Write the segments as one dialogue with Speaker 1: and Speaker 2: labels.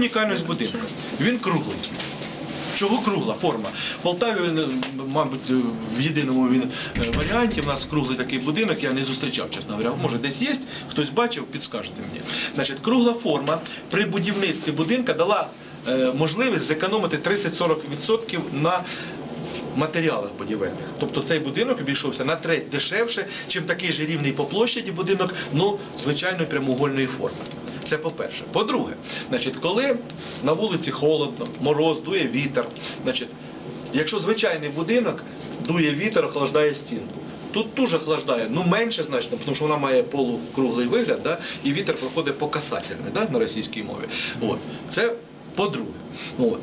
Speaker 1: унікальність будинку. Він круглий. Чого кругла форма? В Полтаві, е, мабуть, е, в єдиному він е, варіанті. У нас круглий такий будинок, я не зустрічав, чесно говоря. Може, десь є, хтось бачив, підскажете мені. Значить, кругла форма при будівництві будинка дала можливість зекономити 30-40% на матеріалах будівельних. Тобто цей будинок обійшовся на треть дешевше, чим такий же рівний по площаді будинок, ну, звичайної прямоугольної форми. Це по-перше. По-друге, значить, коли на вулиці холодно, мороз, дує вітер, значить, якщо звичайний будинок дує вітер, охлаждає стінку. Тут дуже охлаждає, ну менше значно, тому що вона має полукруглий вигляд, да, і вітер проходить по да, на російській мові. От. Це по-друге. От.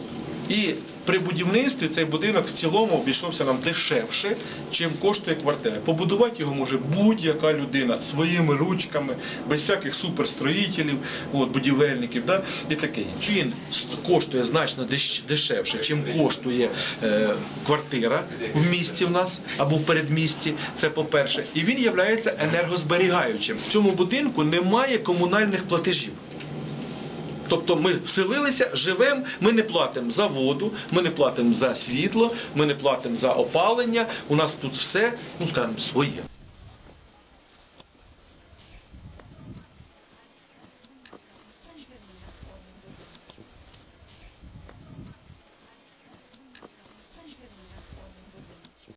Speaker 1: І при будівництві цей будинок в цілому обійшовся нам дешевше, чим коштує квартира. Побудувати його може будь-яка людина своїми ручками, без всяких суперстроїтелів, от, будівельників, да, і таке інше. Він коштує значно деш- дешевше, чим коштує е, квартира в місті в нас або в передмісті. Це по-перше. І він є енергозберігаючим. В цьому будинку немає комунальних платежів. Тобто ми вселилися, живемо, ми не платимо за воду, ми не платимо за світло, ми не платимо за опалення. У нас тут все, ну скажімо, своє.